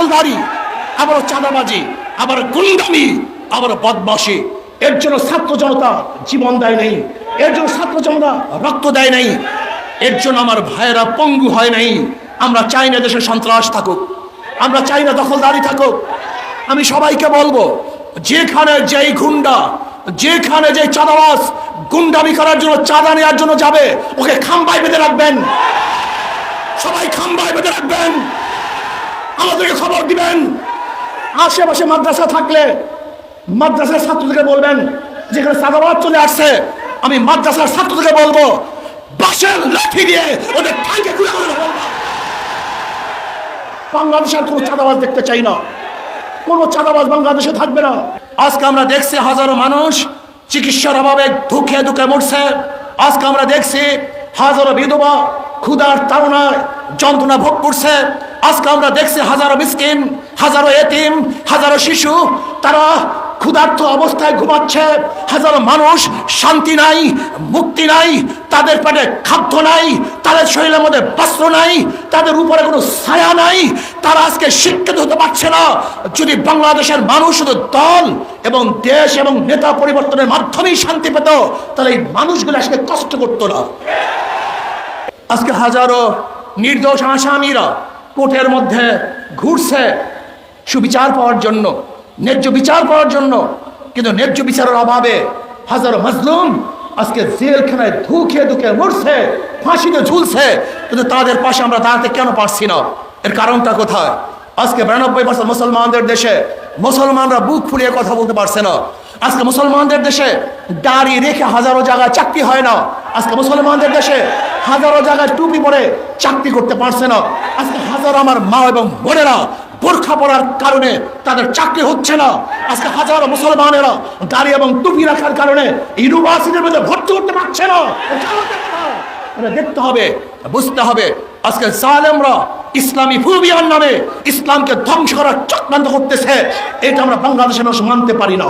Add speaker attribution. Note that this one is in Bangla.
Speaker 1: দখলদারি আবারও চাঁদাবাজি, আবার গুন্ডামি, আবার বদমাসি এর জন্য ছাত্র জনতা জীবন দেয় নাই। এর জন্য ছাত্র জনতা রক্ত দেয় নাই। এর জন্য আমার ভাইয়েরা পঙ্গু হয় নাই। আমরা চাই না দেশে সন্ত্রাস থাকুক। আমরা চাই না দখলদারি থাকুক। আমি সবাইকে বলব, যেখানে যেই গুন্ডা, যেখানে যে চাঁদাবাস গুন্ডামি করার জন্য চাঁদা নেওয়ার জন্য যাবে, ওকে খাম্বায় বেঁধে রাখবেন। সবাই খাম্বায় বেঁধে রাখবেন। আমাদেরকে খবর দিবেন। আশেপাশে মাদ্রাসা থাকলে মাদ্রাসার ছাত্রদেরকে বলবেন, যেখানে চাঁদাবাদ চলে আসছে, আমি মাদ্রাসার ছাত্রদেরকে বলব বাসের লাঠি দিয়ে ওদের ঠাঙ্গে খুলে বাংলাদেশের কোনো চাঁদাবাজ দেখতে চাই না। কোনো চাঁদাবাজ বাংলাদেশে থাকবে না। আজকে আমরা দেখছি হাজারো মানুষ চিকিৎসার অভাবে ধুকে ধুকে মরছে। আজকে আমরা দেখছি হাজারো বিধবা, ক্ষুধার তাড়নায় যন্ত্রণা ভোগ করছে। আজকে আমরা দেখছি হাজারো মিসকিন, হাজারো এতিম, হাজারো শিশু, তারা ক্ষুধার্ত অবস্থায় ঘুমাচ্ছে। হাজারো মানুষ শান্তি নাই, মুক্তি নাই, তাদের পেটে খাদ্য নাই, তাদের শরীরের মধ্যে বস্ত্র নাই, তাদের উপরে কোনো ছায়া নাই, তারা আজকে শিক্ষিত হতে পারছে না। যদি বাংলাদেশের মানুষ শুধু দল এবং দেশ এবং নেতা পরিবর্তনের মাধ্যমেই শান্তি পেত, তাহলে এই মানুষগুলো আজকে কষ্ট করতো না। আজকে হাজারো নির্দোষ আসামিরা কোর্টের মধ্যে ঘুরছে সুবিচার পাওয়ার জন্য, ন্যায্য বিচার পাওয়ার জন্য। কিন্তু ন্যায্য বিচারের অভাবে হাজারো মাজলুম আজকে জেলখানায় ধুকে ধুকে মরছে, ফাঁসিতে ঝুলছে। কিন্তু তাদের পাশে আমরা দাঁড়াতে কেন পারছি না? এর কারণটা কোথায়? আজকে বিরানব্বই পার্সেন্ট মুসলমানদের দেশে মুসলমানরা বুক ফুলিয়ে কথা বলতে পারছে না। আজকে মুসলমানদের দেশে দাড়ি রেখে হাজারো জায়গায় চাকরি হয় না। আজকে মুসলমানদের দেশে হাজারো জায়গায় টুপি পরে চাকরি করতে পারছে না। আজকে হাজারো আমার মা এবং বোনেরা বোরখা পরার কারণে তাদের চাকরি হচ্ছে না। আজকে হাজারো মুসলমানেরা দাড়ি এবং টুপি রাখার কারণে ইউনিভার্সিটির মধ্যে ভর্তি করতে পারছে না। দেখতে হবে, বুঝতে হবে, আজকে জালেমরা ইসলামী ফুবিয়ার নামে ইসলামকে ধ্বংস করার চক্রান্ত করতেছে। এটা আমরা বাংলাদেশের মানুষ মানতে পারি না।